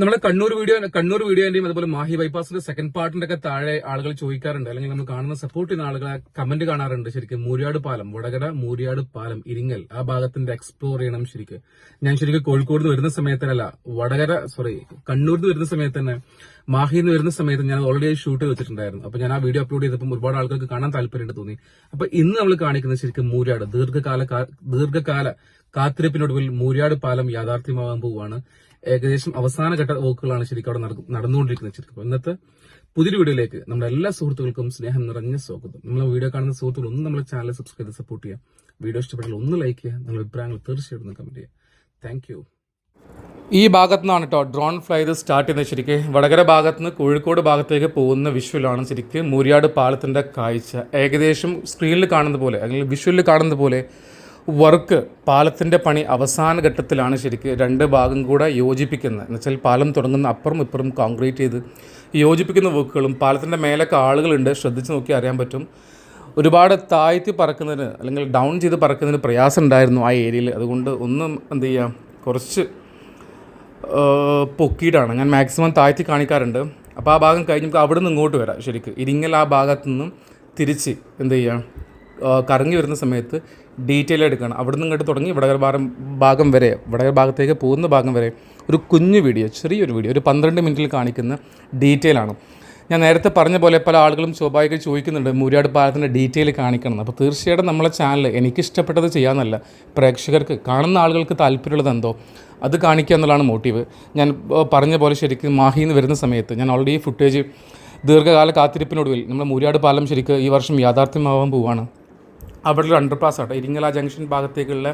നമ്മളെ കണ്ണൂർ വീഡിയോ കണ്ണൂർ വീഡിയോന്റെയും അതുപോലെ മാഹി ബൈപ്പാസിന്റെ സെക്കൻഡ് പാർട്ടിന്റെ ഒക്കെ താഴെ ആളുകൾ ചോദിക്കാറുണ്ട്. അല്ലെങ്കിൽ നമ്മൾ കാണുന്ന സപ്പോർട്ട് ചെയ്യുന്ന ആളുകളെ കമന്റ് കാണാറുണ്ട്. ശരിക്കും മൂര്യാട് പാലം വടകര മൂര്യാട് പാലം ഇരിങ്ങൽ ആ ഭാഗത്തിന്റെ എക്സ്പ്ലോർ ചെയ്യണം ശരിക്കും. ഞാൻ ശരിക്കും കോഴിക്കോട് നിന്ന് വരുന്ന സമയത്തല്ല വടകര സോറി കണ്ണൂരിൽ നിന്ന് വരുന്ന സമയത്ത് തന്നെ മാഹിയിൽ നിന്ന് വരുന്ന സമയത്ത് ഞാൻ ഓൾറെഡി ഷൂട്ട് വെച്ചിട്ടുണ്ടായിരുന്നു. അപ്പൊ ഞാൻ ആ വീഡിയോ അപ്ലോഡ് ചെയ്തപ്പോൾ ഒരുപാട് ആൾക്കാർക്ക് കാണാൻ താല്പര്യമുണ്ട് തോന്നി. അപ്പൊ ഇന്ന് നമ്മൾ കാണിക്കുന്നത് ശരിക്കും മൂര്യാട് ദീർഘകാല ദീർഘകാല കാത്തിരിപ്പിനൊടുവിൽ മൂര്യാട് പാലം യാഥാർത്ഥ്യമാകാൻ പോവുകയാണ്. ഏകദേശം അവസാന ഘട്ട വോക്കുകളാണ് ശരിക്കും അവിടെ നട- നടന്നുകൊണ്ടിരിക്കുന്നത് ശരിക്കും. ഇന്നത്തെ പുതിയൊരു വീഡിയോയിലേക്ക് നമ്മുടെ എല്ലാ സുഹൃത്തുക്കൾക്കും സ്നേഹം നിറഞ്ഞ സ്വാഗതം. നമ്മളെ വീഡിയോ കാണുന്ന സുഹൃത്തുക്കൾ ഒന്ന് നമ്മുടെ ചാനൽ സബ്സ്ക്രൈബ് ചെയ്ത് സപ്പോർട്ട് ചെയ്യുക. വീഡിയോ ഇഷ്ടപ്പെട്ടാൽ ഒന്ന് ലൈക്ക് ചെയ്യുക. നിങ്ങളുടെ അഭിപ്രായങ്ങൾ തീർച്ചയായിട്ടും കമന്റ് ചെയ്യുക. താങ്ക് ഈ ഭാഗത്തു നിന്നാണ് കേട്ടോ ഡ്രോൺ ഫ്ലൈ ഇത് സ്റ്റാർട്ട് ചെയ്യുന്നത് ശരിക്ക്. വടകര ഭാഗത്ത് നിന്ന് കോഴിക്കോട് ഭാഗത്തേക്ക് പോകുന്ന വിഷ്വലാണ് ശരിക്ക്. മൂരിയാട് പാലത്തിന്റെ കാഴ്ച. ഏകദേശം സ്ക്രീനിൽ കാണുന്ന പോലെ അല്ലെങ്കിൽ വിഷ്വലിൽ കാണുന്ന പോലെ വർക്ക് പാലത്തിന്റെ പണി അവസാന ഘട്ടത്തിലാണ് ശരിക്ക് രണ്ട് ഭാഗം കൂടെ യോജിപ്പിക്കുന്നത്. എന്ന് വെച്ചാൽ പാലം തുടങ്ങുന്ന അപ്പുറം ഇപ്പുറം കോൺക്രീറ്റ് ചെയ്ത് യോജിപ്പിക്കുന്ന വർക്കുകളും പാലത്തിന്റെ മേലൊക്കെ ആളുകളുണ്ട്. ശ്രദ്ധിച്ച് നോക്കി അറിയാൻ പറ്റും. ഒരുപാട് താഴ്ത്തി പറക്കുന്നതിന് അല്ലെങ്കിൽ ഡൗൺ ചെയ്ത് പറക്കുന്നതിന് പ്രയാസം ഉണ്ടായിരുന്നു ആ ഏരിയയിൽ. അതുകൊണ്ട് ഒന്നും എന്ത് ചെയ്യുക കുറച്ച് പൊക്കിയിട്ടാണ്. ഞാൻ മാക്സിമം താഴ്ത്തി കാണിക്കാറുണ്ട്. അപ്പോൾ ആ ഭാഗം കഴിഞ്ഞ് നമുക്ക് അവിടെ നിന്ന് ഇങ്ങോട്ട് വരാം ശരിക്കും. ഇരിങ്ങൽ ആ ഭാഗത്തു നിന്നും തിരിച്ച് എന്ത് ചെയ്യുക കറങ്ങി വരുന്ന സമയത്ത് ഡീറ്റെയിൽ എടുക്കണം. അവിടെ നിന്ന് ഇങ്ങോട്ട് തുടങ്ങി വടകര ഭാഗം ഭാഗം വരെ വടകര ഭാഗത്തേക്ക് പോകുന്ന ഭാഗം വരെ ഒരു കുഞ്ഞു വീഡിയോ ചെറിയൊരു വീഡിയോ ഒരു പന്ത്രണ്ട് മിനിറ്റിൽ കാണിക്കുന്ന ഡീറ്റെയിൽ ആണ്. ഞാൻ നേരത്തെ പറഞ്ഞ പോലെ പല ആളുകളും സ്വാഭാവികം ചോദിക്കുന്നുണ്ട് മൂര്യാട് പാലത്തിന്റെ ഡീറ്റെയിൽ കാണിക്കണം. അപ്പോൾ തീർച്ചയായിട്ടും നമ്മളെ ചാനൽ എനിക്കിഷ്ടപ്പെട്ടത് ചെയ്യാമെന്നല്ല പ്രേക്ഷകർക്ക് കാണുന്ന ആളുകൾക്ക് താല്പര്യമുള്ളത് എന്തോ അത് കാണിക്കുക എന്നുള്ളതാണ് മോട്ടീവ് ഞാൻ പറഞ്ഞ പോലെ ശരിക്കും മാഹിയിൽ നിന്ന് വരുന്ന സമയത്ത് ഞാൻ ഓൾറെഡി ഫുട്ടേജ് ദീർഘകാല കാത്തിരിപ്പിനൊടുവിൽ നമ്മുടെ മൂര്യാട് പാലം ശരിക്കും ഈ വർഷം യാഥാർത്ഥ്യമാവാൻ പോവുകയാണ് അവിടെ ഒരു അണ്ടർപാസ് ആട്ടോ. ഇരിങ്ങല ജംഗ്ഷൻ ഭാഗത്തേക്കുള്ള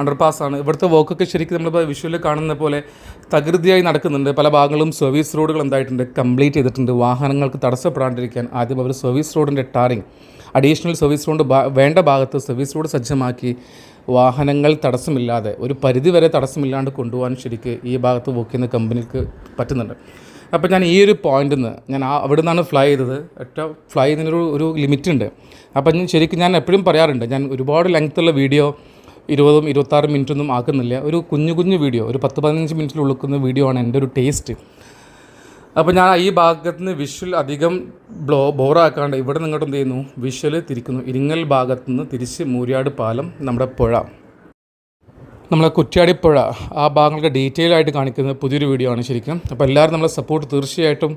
അണ്ടർപാസ് ആണ്. ഇവിടുത്തെ വോക്കൊക്കെ ശരിക്കും നമ്മളിപ്പോൾ വിഷ്വലിൽ കാണുന്ന പോലെ തകൃതിയായി നടക്കുന്നുണ്ട്. പല ഭാഗങ്ങളും സർവീസ് റോഡുകൾ എന്തായിട്ടുണ്ട് കംപ്ലീറ്റ് ചെയ്തിട്ടുണ്ട്. വാഹനങ്ങൾക്ക് തടസ്സപ്പെടാണ്ടിരിക്കാൻ ആദ്യം അവർ സർവീസ് റോഡിന്റെ ടാറിങ് അഡീഷണൽ സർവീസ് റോഡ് വേണ്ട ഭാഗത്ത് സർവീസ് റോഡ് സജ്ജമാക്കി വാഹനങ്ങൾ തടസ്സമില്ലാതെ ഒരു പരിധി വരെ തടസ്സമില്ലാണ്ട് കൊണ്ടുപോകാൻ ശരിക്ക് ഈ ഭാഗത്ത് വോക്ക് ചെയ്യുന്ന കമ്പനിക്ക് പറ്റുന്നുണ്ട്. അപ്പോൾ ഞാൻ ഈ ഒരു പോയിന്റിൽ നിന്ന് ഞാൻ ആ അവിടെ നിന്നാണ് ഫ്ലൈ ചെയ്തത്. ഒറ്റ ഫ്ലൈ ചെയ്യുന്നതിനൊരു ഒരു ലിമിറ്റ് ഉണ്ട്. അപ്പം ഞാൻ ശരിക്കും ഞാൻ എപ്പോഴും പറയാറുണ്ട് ഞാൻ ഒരുപാട് ലെങ്ത്തുള്ള വീഡിയോ ഇരുപതും ഇരുപത്താറ് മിനിറ്റൊന്നും ആക്കുന്നില്ല. ഒരു കുഞ്ഞു കുഞ്ഞു വീഡിയോ ഒരു പത്ത് പതിനഞ്ച് മിനിറ്റിൽ ഉളുക്കുന്ന വീഡിയോ ആണ് എന്റെ ഒരു ടേസ്റ്റ് അപ്പോൾ ഞാൻ ഈ ഭാഗത്ത് നിന്ന് വിഷ്വൽ അധികം ബ്ലോ ബോറാക്കാണ്ട് ഇവിടെ നിങ്ങോട്ട് എന്ത് ചെയ്യുന്നു? വിഷ്വൽ തിരിക്കുന്നു. ഇരിങ്ങൽ ഭാഗത്ത് നിന്ന് തിരിച്ച് മൂര്യാട് പാലം നമ്മുടെ പുഴ. നമ്മളെ കുറ്റ്യാടിപ്പുഴ ആ ഭാഗങ്ങളൊക്കെ ഡീറ്റെയിൽ ആയിട്ട് കാണിക്കുന്ന പുതിയൊരു വീഡിയോ ആണ് ശരിക്കും. അപ്പോൾ എല്ലാവരും നമ്മളെ സപ്പോർട്ട് തീർച്ചയായിട്ടും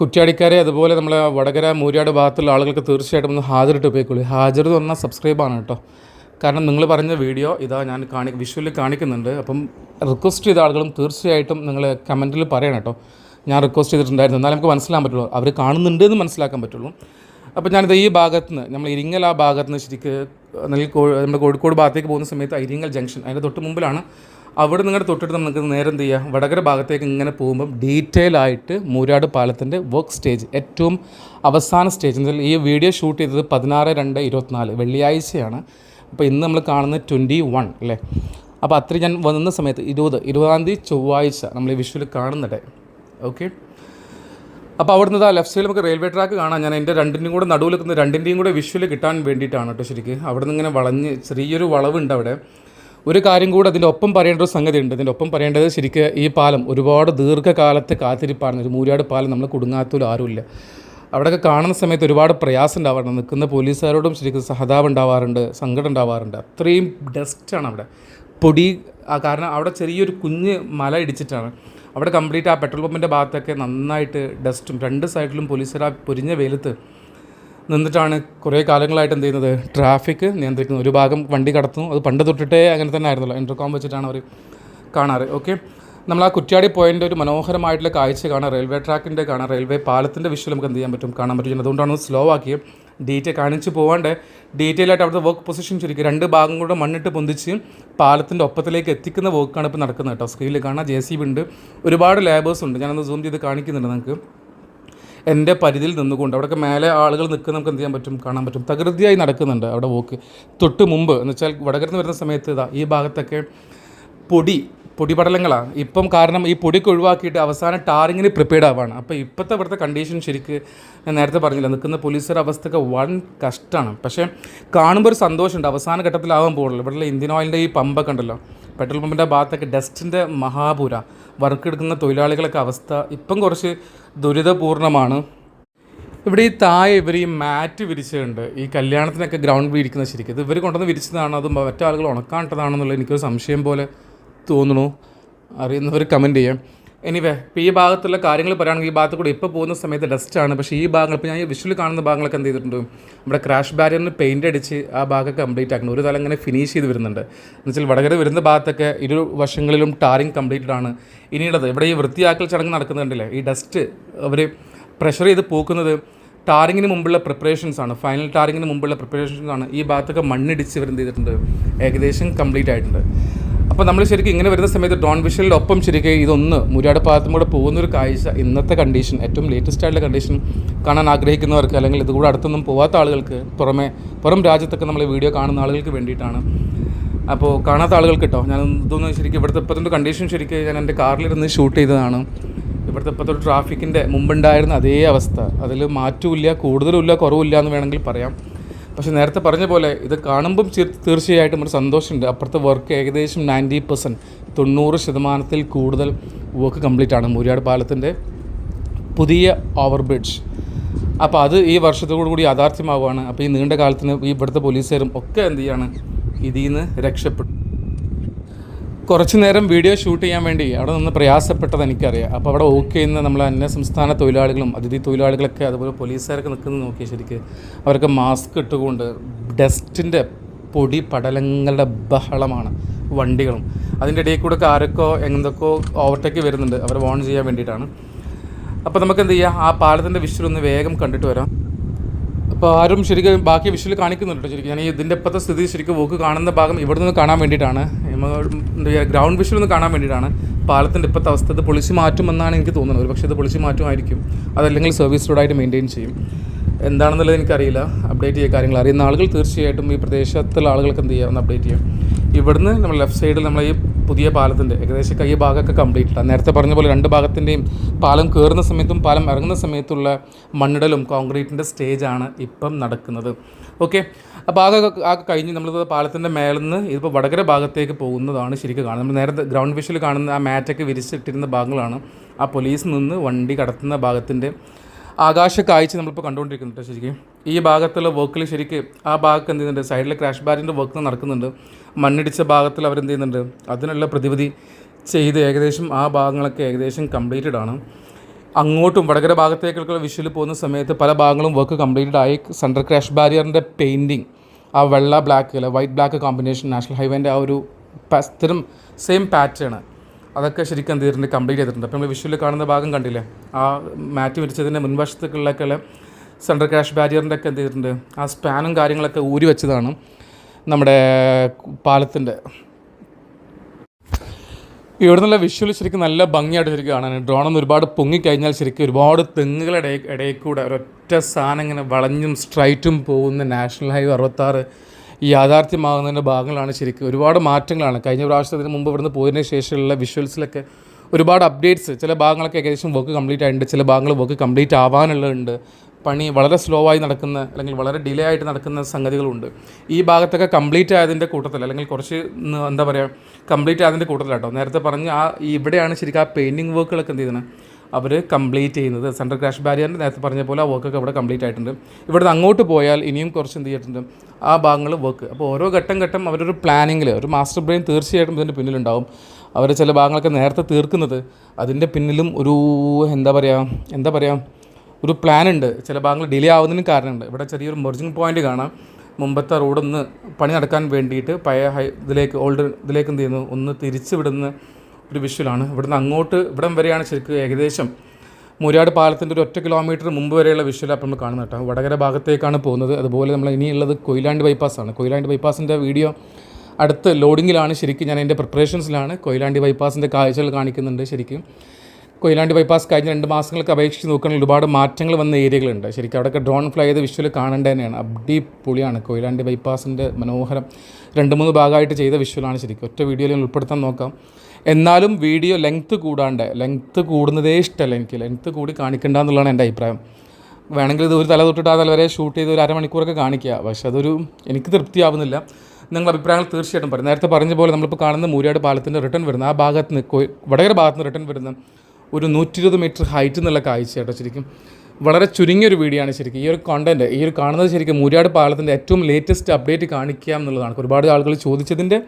കുറ്റ്യാടിക്കാരെ അതുപോലെ നമ്മളെ വടകര മൂര്യാട് ഭാഗത്തുള്ള ആളുകൾക്ക് തീർച്ചയായിട്ടും ഒന്ന് ഹാജറിട്ട് ഉപയോഗിക്കുള്ളൂ. ഹാജർ എന്ന് പറഞ്ഞാൽ സബ്സ്ക്രൈബാണ് കേട്ടോ. കാരണം നിങ്ങൾ പറഞ്ഞ വീഡിയോ ഇതാ ഞാൻ കാണി വിഷ്വലിൽ കാണിക്കുന്നുണ്ട്. അപ്പം റിക്വസ്റ്റ് ചെയ്ത ആളുകളും തീർച്ചയായിട്ടും നിങ്ങൾ കമന്റിൽ പറയണം കേട്ടോ. ഞാൻ റിക്വസ്റ്റ് ചെയ്തിട്ടുണ്ടായിരുന്നു. എന്നാലും നമുക്ക് മനസ്സിലാക്കാൻ പറ്റുള്ളൂ. അവർ കാണുന്നുണ്ട് എന്ന് മനസ്സിലാക്കാൻ പറ്റുള്ളൂ. അപ്പോൾ ഞാനിത് ഈ ഭാഗത്ത് നിന്ന് നമ്മൾ ഇരിങ്ങൽ ആ ഭാഗത്ത് നിന്ന് ശരിക്ക് നെൽ നമ്മുടെ കോഴിക്കോട് ഭാഗത്തേക്ക് പോകുന്ന സമയത്ത് ഇരിങ്ങൽ ജംഗ്ഷൻ അതിന്റെ തൊട്ട് മുമ്പിലാണ്. അവിടെ നിങ്ങളുടെ തൊട്ടിട്ട് നമുക്ക് നേരെ എന്ത് ചെയ്യുക വടകര ഭാഗത്തേക്ക് ഇങ്ങനെ പോകുമ്പം ഡീറ്റെയിൽ ആയിട്ട് മൂരാട് പാലത്തിന്റെ വർക്ക് സ്റ്റേജ് ഏറ്റവും അവസാന സ്റ്റേജ് എന്നാൽ ഈ വീഡിയോ ഷൂട്ട് ചെയ്തത് പതിനാറ് രണ്ട് ഇരുപത്തിനാല് വെള്ളിയാഴ്ചയാണ്. അപ്പോൾ ഇന്ന് നമ്മൾ കാണുന്നത് ട്വന്റി വൺ അല്ലേ? അപ്പോൾ അത്രയും ഞാൻ വന്ന സമയത്ത് ഇരുപത് ഇരുപതാം തീയതി ചൊവ്വാഴ്ച നമ്മൾ ഈ വിഷുവിൽ കാണുന്നിടെ ഓക്കെ അപ്പോൾ അവിടുന്ന് ആ ലെഫ്റ്റ് സൈഡിൽ നമുക്ക് റെയിൽവേ ട്രാക്ക് കാണാം. ഞാൻ എന്റെ രണ്ടിന്റെയും കൂടെ നടുവിൽ നിൽക്കുന്ന രണ്ടിന്റെയും കൂടെ വിഷ്വൽ കിട്ടാൻ വേണ്ടിയിട്ടാണ് കേട്ടോ ശരിക്ക്. അവിടെ നിന്ന് ഇങ്ങനെ വളഞ്ഞ് ചെറിയൊരു വളവുണ്ട് അവിടെ. ഒരു കാര്യം കൂടെ അതിന്റെ ഒപ്പം പറയേണ്ട ഒരു സംഗതി ഉണ്ട്. ഇതിന്റെ ഒപ്പം പറയേണ്ടത് ശരിക്ക് ഈ പാലം ഒരുപാട് ദീർഘകാലത്തെ കാത്തിരിപ്പാണ്. ഒരു മൂരാട് പാലം നമ്മൾ കുടുങ്ങാത്തൂലും ആരുമില്ല. അവിടെയൊക്കെ കാണുന്ന സമയത്ത് ഒരുപാട് പ്രയാസം ഉണ്ടാവാറുണ്ട്. നിൽക്കുന്ന പോലീസുകാരോടും ശരിക്കും സഹതാപം ഉണ്ടാവാറുണ്ട് സങ്കടം ഉണ്ടാവാറുണ്ട്. അത്രയും ഡസ്റ്റാണ് അവിടെ. പൊടി കാരണം അവിടെ ചെറിയൊരു കുഞ്ഞ് മല ഇടിച്ചിട്ടാണ്. അവിടെ കംപ്ലീറ്റ് ആ പെട്രോൾ പമ്പിന്റെ ഭാഗത്തൊക്കെ നന്നായിട്ട് ഡസ്റ്റും രണ്ട് സൈഡിലും പോലീസുകാർ പൊരിഞ്ഞ വെയിലത്ത് നിന്നിട്ടാണ് കുറേ കാലങ്ങളായിട്ട് എന്ത് ചെയ്യുന്നത്? ട്രാഫിക് നിയന്ത്രിക്കുന്നത്. ഒരു ഭാഗം വണ്ടി കടത്തുന്നു. അത് പണ്ട് തൊട്ടിട്ടേ അങ്ങനെ തന്നെ ആയിരുന്നല്ലോ. ഇന്റർകോം വെച്ചിട്ടാണ് അവർ കാണാറ്. ഓക്കെ നമ്മൾ ആ കുറ്റ്യാടി പോയിന്റെ ഒരു മനോഹരമായിട്ടുള്ള കാഴ്ച കാണാം റെയിൽവേ ട്രാക്കിന്റെ കാണാം റെയിൽവേ പാലത്തിന്റെ വിഷ്വൽ നമുക്ക് എന്ത് ചെയ്യാൻ പറ്റും? കാണാൻ പറ്റും. അതുകൊണ്ടാണ് സ്ലോ ആക്കി ഡീറ്റെയിൽ കാണിച്ച് പോകാണ്ട് ഡീറ്റെയിൽ ആയിട്ട് അവിടുത്തെ വർക്ക് പൊസിഷൻ ചുരുക്കി. രണ്ട് ഭാഗം കൂടെ മണ്ണിട്ട് പൊന്തിച്ച് പാലത്തിന്റെ ഒപ്പത്തിലേക്ക് എത്തിക്കുന്ന വർക്കാണ് ഇപ്പോൾ നടക്കുന്നത് കേട്ടോ സ്ക്രീനിൽ കാണാം. ജെ സി ബി ഉണ്ട്. ഒരുപാട് ലേബേഴ്സ് ഉണ്ട്. ഞാനൊന്ന് സൂം ചെയ്ത് കാണിക്കുന്നുണ്ട് നമുക്ക് എന്റെ പരിധിയിൽ നിന്നുകൊണ്ട് അവിടെയൊക്കെ മേലെ ആളുകൾ നിൽക്കുന്ന നമുക്ക് എന്ത് ചെയ്യാൻ പറ്റും? കാണാൻ പറ്റും. തകൃതിയായി നടക്കുന്നുണ്ട് അവിടെ വോക്ക് തൊട്ട് മുമ്പ് എന്ന് വെച്ചാൽ വടകരന്ന് വരുന്ന സമയത്ത് ഇതാ ഈ ഭാഗത്തൊക്കെ പൊടി പൊടിപടലങ്ങളാണ് ഇപ്പം കാരണം ഈ പൊടിക്ക് ഒഴിവാക്കിയിട്ട് അവസാനം ടാറിങ്ങിന് പ്രിപ്പയർഡ് ആവാണ്. അപ്പോൾ ഇപ്പോഴത്തെ ഇവിടുത്തെ കണ്ടീഷൻ ശരിക്ക് ഞാൻ നേരത്തെ പറഞ്ഞില്ല നിൽക്കുന്ന പോലീസുകാർ അവസ്ഥയൊക്കെ വൺ കഷ്ടമാണ് പക്ഷേ കാണുമ്പോൾ ഒരു സന്തോഷമുണ്ട്. അവസാന ഘട്ടത്തിലാവാൻ പോകുള്ളൂ. ഇവിടെ ഇന്ത്യൻ ഓയിലിന്റെ ഈ പമ്പൊക്കെ ഉണ്ടല്ലോ പെട്രോൾ പമ്പിന്റെ ഭാഗത്തൊക്കെ ഡസ്റ്റിന്റെ മഹാപുര. വർക്ക് എടുക്കുന്ന തൊഴിലാളികളൊക്കെ അവസ്ഥ ഇപ്പം കുറച്ച് ദുരിതപൂർണമാണ് ഇവിടെ ഈ താഴെ ഇവർ ഈ മാറ്റ് വിരിച്ചിട്ടുണ്ട്. ഈ കല്യാണത്തിനൊക്കെ ഗ്രൗണ്ട് വിരിക്കുന്ന ശരിക്കും. ഇത് ഇവർ കൊണ്ടുവന്ന് വിരിച്ചതാണോ? അത് മറ്റാളുകൾ ഉണക്കാണ്ടതാണെന്നുള്ള എനിക്കൊരു സംശയം പോലെ തോന്നുന്നു. അറിയുന്നവർ കമന്റ് ചെയ്യാം. എനിവേ ഇപ്പോൾ ഈ ഭാഗത്തുള്ള കാര്യങ്ങൾ പറയുകയാണെങ്കിൽ ഈ ഭാഗത്ത് കൂടെ ഇപ്പോൾ പോകുന്ന സമയത്ത് ഡസ്റ്റാണ് പക്ഷേ ഈ ഭാഗങ്ങൾ ഇപ്പോൾ ഞാൻ ഈ വിഷ്വൽ കാണുന്ന ഭാഗങ്ങളൊക്കെ എന്ത് ചെയ്തിട്ടുണ്ട്? നമ്മുടെ ക്രാഷ് ബാരിയറിന് പെയിന്റ് അടിച്ച് ആ ഭാഗമൊക്കെ കംപ്ലീറ്റ് ആക്കുന്നു. ഒരു തലം ഇങ്ങനെ ഫിനിഷ് ചെയ്ത് വരുന്നുണ്ട്. എന്ന് വെച്ചാൽ വടകര വരുന്ന ഭാഗത്തൊക്കെ ഇരു വശങ്ങളിലും ടാറിങ് കംപ്ലീറ്റഡ് ആണ്. ഇനിയുള്ളത് ഇവിടെ ഈ വൃത്തിയാക്കൽ ചടങ്ങ് നടക്കുന്നുണ്ടല്ലേ? ഈ ഡസ്റ്റ് അവർ പ്രഷർ ചെയ്ത് പോക്കുന്നത് ടാറിങ്ങിന് മുമ്പുള്ള പ്രിപ്പറേഷൻസ് ആണ്. ഫൈനൽ ടാറിങ്ങിന് മുമ്പുള്ള പ്രിപ്പറേഷൻസ് ആണ്. ഈ ഭാഗത്തൊക്കെ മണ്ണിടിച്ച് ഇവർ എന്ത് ചെയ്തിട്ടുണ്ട്? ഏകദേശം കംപ്ലീറ്റ് ആയിട്ടുണ്ട്. അപ്പോൾ നമ്മൾ ശരിക്കും ഇങ്ങനെ വരുന്ന സമയത്ത് ഡോൺ വിഷലിന്റെ ഒപ്പം ശരിക്കും ഇതൊന്ന് മുരിയാട് ഭാഗത്തും കൂടെ പോകുന്ന ഒരു കാഴ്ച ഇന്നത്തെ കണ്ടീഷൻ ഏറ്റവും ലേറ്റസ്റ്റ് ആയിട്ടുള്ള കണ്ടീഷൻ കാണാൻ ആഗ്രഹിക്കുന്നവർക്ക് അല്ലെങ്കിൽ ഇതുകൂടെ അടുത്തൊന്നും പോകാത്ത ആളുകൾക്ക് പുറമെ പുറം രാജ്യത്തൊക്കെ നമ്മൾ വീഡിയോ കാണുന്ന ആളുകൾക്ക് വേണ്ടിയിട്ടാണ്. അപ്പോൾ കാണാത്ത ആളുകൾക്ക് കേട്ടോ ഞാൻ ഇതൊന്ന് ശരിക്കും ഇവിടുത്തെ ഇപ്പോഴത്തെ കണ്ടീഷൻ ശരിക്കും ഞാൻ എന്റെ കാറിലിരുന്ന് ഷൂട്ട് ചെയ്തതാണ്. ഇവിടുത്തെ ഇപ്പോഴത്തെ ട്രാഫിക്കിന്റെ മുമ്പുണ്ടായിരുന്ന അതേ അവസ്ഥ. അതിൽ മാറ്റമില്ല കൂടുതലുമില്ല കുറവില്ല എന്ന് വേണമെങ്കിൽ പറയാം. പക്ഷേ നേരത്തെ പറഞ്ഞ പോലെ ഇത് കാണുമ്പം തീർച്ചയായിട്ടും ഒരു സന്തോഷമുണ്ട്. അപ്പുറത്തെ വർക്ക് ഏകദേശം നയന്റി പെർസെന്റ് തൊണ്ണൂറ് ശതമാനത്തിൽ കൂടുതൽ വർക്ക് കംപ്ലീറ്റ് ആണ് മൂര്യാട് പാലത്തിന്റെ പുതിയ ഓവർ ബ്രിഡ്ജ് അപ്പോൾ അത് ഈ വർഷത്തോടു കൂടി യാഥാർത്ഥ്യമാവുകയാണ്. അപ്പോൾ ഈ നീണ്ട കാലത്തിന് ഈ ഇവിടുത്തെ പോലീസുകാരും ഒക്കെ എന്ത് ചെയ്യാണ്? ഇതിൽ നിന്ന് രക്ഷപ്പെട്ടു. കുറച്ച് നേരം വീഡിയോ ഷൂട്ട് ചെയ്യാൻ വേണ്ടി അവിടെ നിന്ന് പ്രയാസപ്പെട്ടത് എനിക്കറിയാം. അപ്പോൾ അവിടെ ഓക്കെ ചെയ്യുന്ന നമ്മളെ അന്യ സംസ്ഥാന തൊഴിലാളികളും അതിഥി തൊഴിലാളികളൊക്കെ അതുപോലെ പോലീസുകാരൊക്കെ നിൽക്കുന്നത് നോക്കിയാൽ ശരിക്ക് അവരൊക്കെ മാസ്ക് ഇട്ടുകൊണ്ട് ഡസ്റ്റിന്റെ പൊടി പടലങ്ങളുടെ ബഹളമാണ് വണ്ടികളും. അതിന്റെ ഇടയിൽ കൂടെ ആരൊക്കെ എന്തൊക്കെയോ ഓവർടേക്ക് വരുന്നുണ്ട്. അവരെ വോൺ ചെയ്യാൻ വേണ്ടിയിട്ടാണ്. അപ്പോൾ നമുക്ക് എന്ത് ചെയ്യാം? ആ പാലത്തിന്റെ വിഷ്വൽ ഒന്ന് വേഗം കണ്ടിട്ട് വരാം. അപ്പോൾ ആരും ശരിക്കും ബാക്കി വിഷ്വൽ കാണിക്കുന്നുണ്ട് ശരിക്കും. ഞാൻ ഇതിന്റെ ഇപ്പോഴത്തെ സ്ഥിതി ശരിക്കും വോക്ക് കാണുന്ന ഭാഗം ഇവിടെ നിന്ന് കാണാൻ വേണ്ടിയിട്ടാണ്. ഗ്രൗണ്ട് വിഷ്വൽ ഒന്ന് കാണാൻ വേണ്ടിയിട്ടാണ്. പാലത്തിന്റെ ഇപ്പോഴത്തെ അവസ്ഥ ഇത് പൊളിച്ച് മാറ്റുമെന്നാണ് എനിക്ക് തോന്നുന്നത്. പക്ഷേ ഇത് പൊളിച്ച് മാറ്റുമായിരിക്കും. അതല്ലെങ്കിൽ സർവീസ് റോഡായിട്ട് മെയിന്റെയിൻ ചെയ്യും. എന്താണെന്നുള്ളത് എനിക്കറിയില്ല. അപ്ഡേറ്റ് ചെയ്യുക കാര്യങ്ങൾ. അറിയുന്ന ആളുകൾ തീർച്ചയായിട്ടും ഈ പ്രദേശത്തുള്ള ആളുകൾക്ക് എന്ത് ചെയ്യാമെന്ന് അപ്ഡേറ്റ് ചെയ്യാം. ഇവിടുന്ന് നമ്മൾ ലെഫ്റ്റ് സൈഡിൽ നമ്മൾ ഈ പുതിയ പാലത്തിന്റെ ഏകദേശം കൈ ഭാഗമൊക്കെ കംപ്ലീറ്റ് ആണ് നേരത്തെ പറഞ്ഞ പോലെ രണ്ട് ഭാഗത്തിന്റെയും പാലം കയറുന്ന സമയത്തും പാലം ഇറങ്ങുന്ന സമയത്തുള്ള മണ്ണിടലും കോൺക്രീറ്റിന്റെ സ്റ്റേജാണ് ഇപ്പം നടക്കുന്നത്. ഓക്കെ? ആ ആകെ ആ കഴിഞ്ഞ് നമ്മൾ പാലത്തിന്റെ മേലെന്ന് ഇതിപ്പോൾ വടകര ഭാഗത്തേക്ക് പോകുന്നതാണ് ശരിക്കും കാണുന്നത്. നമ്മൾ നേരത്തെ ഗ്രൗണ്ട് വിഷയിൽ കാണുന്ന ആ മാറ്റൊക്കെ വിരിച്ചിട്ടിരുന്ന ഭാഗങ്ങളാണ്. ആ പോലീസ് നിന്ന് വണ്ടി കടത്തുന്ന ഭാഗത്തിന്റെ ആകാശ കാഴ്ച നമ്മളിപ്പോൾ കണ്ടുകൊണ്ടിരിക്കുന്നുണ്ട് ശരിക്കും. ഈ ഭാഗത്തുള്ള വർക്കിൽ ശരിക്ക് ആ ഭാഗത്ത് എന്ത് ചെയ്യുന്നുണ്ട്? സൈഡിലെ ക്രാഷ് ബാരിന്റെ വർക്ക് നടക്കുന്നുണ്ട്. മണ്ണിടിച്ച ഭാഗത്തിൽ അവരെന്ത് ചെയ്യുന്നുണ്ട്? അതിനുള്ള പ്രതിവിധി ചെയ്ത് ഏകദേശം ആ ഭാഗങ്ങളൊക്കെ ഏകദേശം കംപ്ലീറ്റഡ് ആണ്. അങ്ങോട്ടും വടകര ഭാഗത്തേക്കുള്ള വിഷ്വൽ പോകുന്ന സമയത്ത് പല ഭാഗങ്ങളും വർക്ക് കംപ്ലീറ്റഡ് ആയി. സെൻട്രൽ ക്രാഷ് ബാരിയറിന്റെ പെയിന്റിങ് ആ വെള്ള ബ്ലാക്ക് അല്ല വൈറ്റ് ബ്ലാക്ക് കോമ്പിനേഷൻ നാഷണൽ ഹൈവേന്റെ ആ ഒരു സ്ഥിരം സെയിം പാറ്റേൺ അതൊക്കെ ശരിക്കും എന്ത് ചെയ്തിട്ടുണ്ട് കംപ്ലീറ്റ് ചെയ്തിട്ടുണ്ട്. അപ്പോൾ നമ്മൾ വിഷ്വലിൽ കാണുന്ന ഭാഗം കണ്ടില്ലേ? ആ മാറ്റ് വിരിച്ചതിന്റെ മുൻവശത്തേക്കുള്ളൊക്കെ സെൻട്രൽ ക്രാഷ് ബാരിയറിന്റെ ഒക്കെ എന്ത് ചെയ്തിട്ടുണ്ട്? ആ സ്പാനും കാര്യങ്ങളൊക്കെ ഊരി വെച്ചതാണ് നമ്മുടെ പാലത്തിന്റെ. ഇവിടെ നിന്നുള്ള വിഷ്വൽ ശരിക്കും നല്ല ഭംഗിയായിട്ട് ശരിക്കും കാണാൻ ഡ്രോണൊന്ന് ഒരുപാട് പൊങ്ങിക്കഴിഞ്ഞാൽ ശരിക്കും ഒരുപാട് തെങ്ങുകളുടെ ഇടയിൽ കൂടെ ഒരൊറ്റ സാധനം ഇങ്ങനെ വളഞ്ഞും സ്ട്രൈറ്റും പോകുന്ന നാഷണൽ ഹൈവേ അറുപത്താറ് യാഥാർത്ഥ്യമാകുന്നതിന്റെ ഭാഗങ്ങളാണ് ശരിക്കും ഒരുപാട് മാറ്റങ്ങളാണ്. കഴിഞ്ഞ പ്രാവശ്യത്തിന് മുമ്പ് ഇവിടുന്ന് പോയതിന് ശേഷമുള്ള വിഷ്വൽസിലൊക്കെ ഒരുപാട് അപ്ഡേറ്റ്സ് ചില ഭാഗങ്ങളൊക്കെ ഏകദേശം വർക്ക് കംപ്ലീറ്റ് ആയിട്ടുണ്ട് ചില ഭാഗങ്ങൾ വർക്ക് കംപ്ലീറ്റ് ആവാനുള്ളതുണ്ട്. പണി വളരെ സ്ലോ ആയി നടക്കുന്ന അല്ലെങ്കിൽ വളരെ ഡിലേ ആയിട്ട് നടക്കുന്ന സംഗതികളുണ്ട്. ഈ ഭാഗത്തൊക്കെ കംപ്ലീറ്റ് ആയതിന്റെ കൂട്ടത്തിൽ അല്ലെങ്കിൽ കുറച്ച് എന്താ പറയുക കംപ്ലീറ്റ് ആയതിന്റെ കൂട്ടത്തിലാട്ടോ. നേരത്തെ പറഞ്ഞ് ആ ഇവിടെയാണ് ശരിക്കും ആ പെയിന്റിങ് വർക്കുകളൊക്കെ എന്ത് ചെയ്യുന്നത് അവർ കംപ്ലീറ്റ് ചെയ്യുന്നത്. സെൻട്രൽ ക്രാഷ് ബാരിയറിന്റെ നേരത്തെ പറഞ്ഞ പോലെ ആ വർക്കൊക്കെ ഇവിടെ കംപ്ലീറ്റ് ആയിട്ടുണ്ട്. ഇവിടുന്ന് അങ്ങോട്ട് പോയാൽ ഇനിയും കുറച്ച് എന്ത് ചെയ്തിട്ടുണ്ട്? ആ ഭാഗങ്ങൾ വർക്ക് അപ്പോൾ ഓരോ ഘട്ടം ഘട്ടം അവരൊരു പ്ലാനിങ്ങിൽ ഒരു മാസ്റ്റർ ബ്രെയിൻ തീർച്ചയായിട്ടും ഇതിന്റെ പിന്നിലുണ്ടാവും. അവർ ചില ഭാഗങ്ങളൊക്കെ നേരത്തെ തീർക്കുന്നത് അതിന്റെ പിന്നിലും ഒരു എന്താ പറയുക എന്താ പറയുക ഒരു പ്ലാൻ ഉണ്ട്. ചില ഭാഗങ്ങൾ ഡിലേ ആവുന്നതിന് കാരണമുണ്ട്. ഇവിടെ ചെറിയൊരു മെർജിങ് പോയിന്റ് കാണാം. മുമ്പത്തെ റോഡൊന്ന് പണി നടക്കാൻ വേണ്ടിയിട്ട് പഴയ ഹൈ ഇതിലേക്ക് ഓൾഡ് ഇതിലേക്ക് എന്ത് ചെയ്യുന്നു? ഒന്ന് തിരിച്ചു വിടുന്ന ഒരു വിഷ്വലാണ്. ഇവിടുന്ന് അങ്ങോട്ട് ഇവിടം വരെയാണ് ശരിക്കും ഏകദേശം മൂരാട് പാലത്തിന്റെ ഒരു ഒറ്റ കിലോമീറ്റർ മുമ്പ് വരെയുള്ള വിഷ്വൽ അപ്പം നമ്മൾ കാണുന്നത് കേട്ടോ. വടകര ഭാഗത്തേക്കാണ് പോകുന്നത്. അതുപോലെ നമ്മൾ ഇനിയുള്ളത് കൊയിലാണ്ട് ബൈപ്പാസാണ് കൊയിലാണ്ട് ബൈപ്പാസിന്റെ വീഡിയോ അടുത്ത ലോഡിങ്ങിലാണ് ശരിക്കും ഞാൻ എന്റെ പ്രിപ്പറേഷൻസിലാണ് കൊയിലാണ്ടി ബൈപ്പാസിന്റെ കാഴ്ചകൾ കാണിക്കുന്നുണ്ട് ശരിക്കും. കൊയിലാണ്ടി ബൈപ്പാസ് കഴിഞ്ഞ രണ്ട് മാസങ്ങൾക്ക് അപേക്ഷിച്ച് നോക്കുകയാണെങ്കിൽ ഒരുപാട് മാറ്റങ്ങൾ വന്ന ഏരിയകളുണ്ട്. ശരിക്കും അവിടെയൊക്കെ ഡ്രോൺ ഫ്ലൈ ചെയ്ത് വിഷ്വൽ കാണേണ്ട തന്നെയാണ്. പൊളിയാണ് കൊയിലാണ്ടി ബൈപ്പാസിന്റെ മനോഹരം രണ്ട് മൂന്ന് ഭാഗമായിട്ട് ചെയ്ത വിഷ്വലാണ് ശരിക്കും. ഒറ്റ വീഡിയോയിൽ ഉൾപ്പെടുത്താൻ നോക്കാം. എന്നാലും വീഡിയോ ലെങ്ത്ത് കൂടാണ്ട് ലെങ്ത്ത് കൂടുന്നതേ ഇഷ്ടമല്ല എനിക്ക്. ലെങ്ത്ത് കൂടി കാണിക്കണ്ട എന്നുള്ളതാണ് എന്റെ അഭിപ്രായം. വേണമെങ്കിൽ ഇത് ഒരു തല തൊട്ടിട്ട് ആ തല വരെ ഷൂട്ട് ചെയ്ത് ഒരു അരമണിക്കൂറൊക്കെ കാണിക്കുക. പക്ഷെ അതൊരു എനിക്ക് തൃപ്തിയാവുന്നില്ല നിങ്ങൾ അഭിപ്രായങ്ങൾ തീർച്ചയായിട്ടും പറയും. നേരത്തെ പറഞ്ഞ പോലെ നമ്മളിപ്പോൾ കാണുന്ന മൂര്യാട് പാലത്തിന്റെ റിട്ടേൺ വരുന്ന ആ ഭാഗത്ത് നിന്ന് വടകര ഭാഗത്ത് നിന്ന് റിട്ടേൺ വരുന്ന ഒരു നൂറ്റി ഇരുപത് മീറ്റർ ഹൈറ്റ് എന്നുള്ള കാഴ്ച കേട്ടോ ശരിക്കും. വളരെ ചുരുങ്ങിയൊരു വീഡിയോ ആണ് ശരിക്കും. ഈ ഒരു കണ്ടന്റ് ഈ ഒരു കാണുന്നത് ശരിക്കും മൂര്യാട് പാലത്തിന്റെ ഏറ്റവും ലേറ്റസ്റ്റ് അപ്ഡേറ്റ് കാണിക്കുക എന്നുള്ളതാണ്. ഒരുപാട് ആളുകൾ ചോദിച്ചതിന്റെ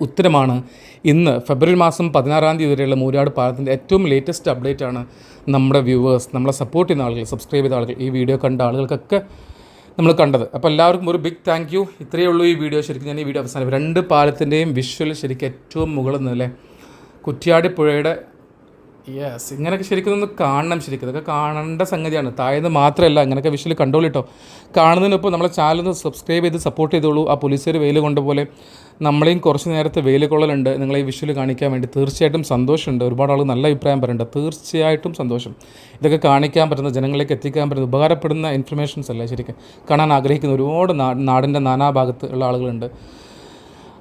ഉത്തരമാണ്. ഇന്ന് ഫെബ്രുവരി മാസം പതിനാറാം തീയതി വരെയുള്ള മൂരാട് പാലത്തിന്റെ ഏറ്റവും ലേറ്റസ്റ്റ് അപ്ഡേറ്റ് ആണ് നമ്മുടെ വ്യൂവേഴ്സ് നമ്മളെ സപ്പോർട്ട് ചെയ്യുന്ന ആളുകൾ സബ്സ്ക്രൈബ് ചെയ്ത ആളുകൾ ഈ വീഡിയോ കണ്ട ആളുകൾക്കൊക്കെ നമ്മൾ കണ്ടത്. അപ്പോൾ എല്ലാവർക്കും ഒരു ബിഗ് താങ്ക് യു ഇത്രയേ ഉള്ളൂ ഈ വീഡിയോ ശരിക്കും ഞാൻ ഈ വീഡിയോ അവസാനം രണ്ട് പാലത്തിന്റെയും വിഷ്വൽ ശരിക്കും ഏറ്റവും മുകളിൽ നിന്നല്ലേ? കുറ്റ്യാടി പുഴയുടെ യെസ് ഇങ്ങനെയൊക്കെ ശരിക്കും ഒന്ന് കാണണം ശരിക്കും. ഇതൊക്കെ കാണേണ്ട സംഗതിയാണ്. താഴ്ന്ന് മാത്രമല്ല ഇങ്ങനെയൊക്കെ വിഷയിൽ കണ്ടോളിട്ടോ കാണുന്നതിനൊപ്പം നമ്മളെ ചാനൽ സബ്സ്ക്രൈബ് ചെയ്ത് സപ്പോർട്ട് ചെയ്തോളൂ. ആ പോലീസുകാർ വെയിൽ കൊണ്ടുപോലെ നമ്മളെയും കുറച്ച് നേരത്തെ വെയിൽ കൊള്ളലുണ്ട്. നിങ്ങളെ ഈ വിഷ്വൽ കാണിക്കാൻ വേണ്ടി തീർച്ചയായിട്ടും സന്തോഷമുണ്ട്. ഒരുപാട് ആൾ നല്ല അഭിപ്രായം പറയുന്നുണ്ട് തീർച്ചയായിട്ടും സന്തോഷം. ഇതൊക്കെ കാണിക്കാൻ പറ്റുന്ന ജനങ്ങളിലേക്ക് എത്തിക്കാൻ പറ്റുന്ന ഉപകാരപ്പെടുന്ന ഇൻഫർമേഷൻസ് അല്ലേ ശരിക്കും. കാണാൻ ആഗ്രഹിക്കുന്ന ഒരുപാട് നാടിന്റെ നാനാഭാഗത്ത് ഉള്ള ആളുകളുണ്ട്.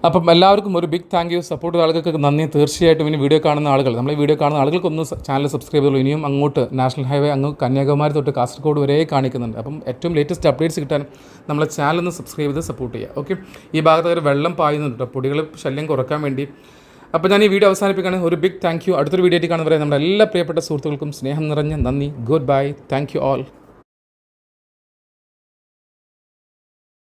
അപ്പം എല്ലാവർക്കും ഒരു ബിഗ് താങ്ക് യു സപ്പോർട്ട് ചെയ്ത ആളുകൾക്ക് നന്ദി. തീർച്ചയായിട്ടും ഇനി വീഡിയോ കാണുന്ന ആളുകൾ നമ്മൾ ഈ വീഡിയോ കാണുന്ന ആളുകൾക്കൊന്ന് ചാനൽ സബ്സ്ക്രൈബ് ചെയ്തുള്ളൂ ഇനിയും അങ്ങോട്ട് നാഷണൽ ഹൈവേ അങ്ങ് കന്യാകുമാരി തൊട്ട് കാസർഗോഡ് വരെ കാണിക്കുന്നുണ്ട്. അപ്പം ഏറ്റവും ലേറ്റസ്റ്റ് അപ്ഡേറ്റ്സ് കിട്ടാൻ നമ്മളെ ചാനൽ ഒന്ന് സബ്സ്ക്രൈബ് ചെയ്ത് സപ്പോർട്ട് ചെയ്യുക. ഓക്കെ ഈ ഭാഗത്ത് ഒരു വെള്ളം പായുന്നുണ്ട് പൊടികൾ ശല്യം കുറയ്ക്കാൻ വേണ്ടി. അപ്പോൾ ഞാൻ ഈ വീഡിയോ അവസാനിപ്പിക്കുകയാണ് ഒരു ബിഗ് താങ്ക് യു അടുത്തൊരു വീഡിയോ ആയിട്ട് കാണുന്നവരെ നമ്മുടെ എല്ലാ പ്രിയപ്പെട്ട സുഹൃത്തുക്കൾക്കും സ്നേഹം നിറഞ്ഞ നന്ദി. Goodbye thank you all